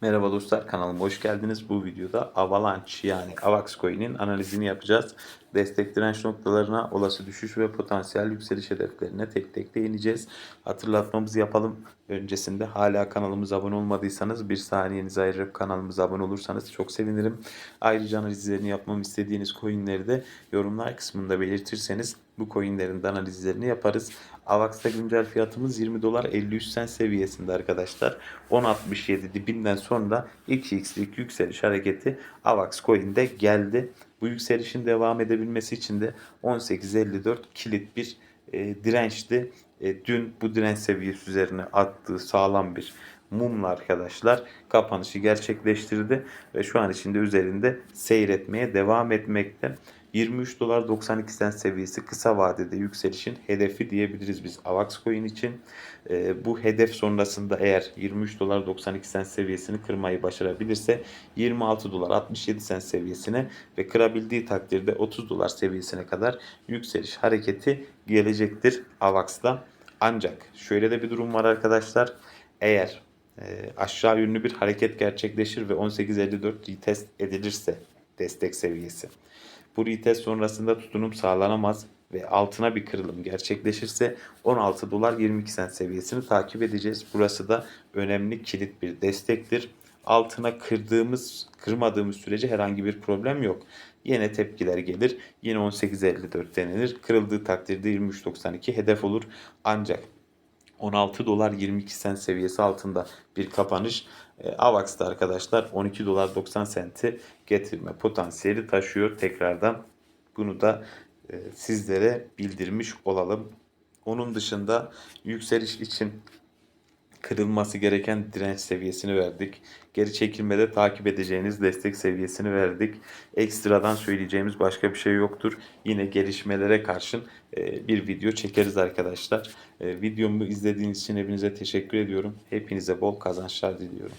Merhaba dostlar kanalıma hoş geldiniz. Bu videoda Avalanche yani Avax Coin'in analizini yapacağız. Destek direnç noktalarına, olası düşüş ve potansiyel yükseliş hedeflerine tek tek değineceğiz. Hatırlatmamızı yapalım. Öncesinde hala kanalımıza abone olmadıysanız bir saniyenizi ayırıp kanalımıza abone olursanız çok sevinirim. Ayrıca analizlerini yapmamı istediğiniz coinleri de yorumlar kısmında belirtirseniz bu coinlerin de analizlerini yaparız. Avax'ta güncel fiyatımız 20 dolar 53 sen seviyesinde arkadaşlar. 10.67 dibinden sonra 2x'lik yükseliş hareketi Avax Coin'de geldi. Bu yükselişin devam edebilmesi için de 18.54 kilit bir e, dirençti. E, dün bu direnç seviyesi üzerine attığı sağlam bir mumla arkadaşlar kapanışı gerçekleştirdi ve şu an içinde üzerinde seyretmeye devam etmekte. 23 dolar 92 sent seviyesi kısa vadede yükselişin hedefi diyebiliriz biz Avax Coin için. Ee, bu hedef sonrasında eğer 23 dolar 92 sent seviyesini kırmayı başarabilirse 26 dolar 67 sent seviyesine ve kırabildiği takdirde 30 dolar seviyesine kadar yükseliş hareketi gelecektir Avax'ta. Ancak şöyle de bir durum var arkadaşlar. Eğer e, aşağı yönlü bir hareket gerçekleşir ve 18.54 retest edilirse destek seviyesi. Bu retest sonrasında tutunum sağlanamaz ve altına bir kırılım gerçekleşirse 16 dolar 22 sent seviyesini takip edeceğiz. Burası da önemli kilit bir destektir. Altına kırdığımız, kırmadığımız sürece herhangi bir problem yok. Yine tepkiler gelir. Yine 18.54 denilir. Kırıldığı takdirde 23.92 hedef olur. Ancak 16 dolar 22 sent seviyesi altında bir kapanış. E, Avax'ta arkadaşlar 12 dolar 90 senti getirme potansiyeli taşıyor tekrardan. Bunu da e, sizlere bildirmiş olalım. Onun dışında yükseliş için kırılması gereken direnç seviyesini verdik. Geri çekilmede takip edeceğiniz destek seviyesini verdik. Ekstradan söyleyeceğimiz başka bir şey yoktur. Yine gelişmelere karşın e, bir video çekeriz arkadaşlar. E, Videomu izlediğiniz için hepinize teşekkür ediyorum. Hepinize bol kazançlar diliyorum.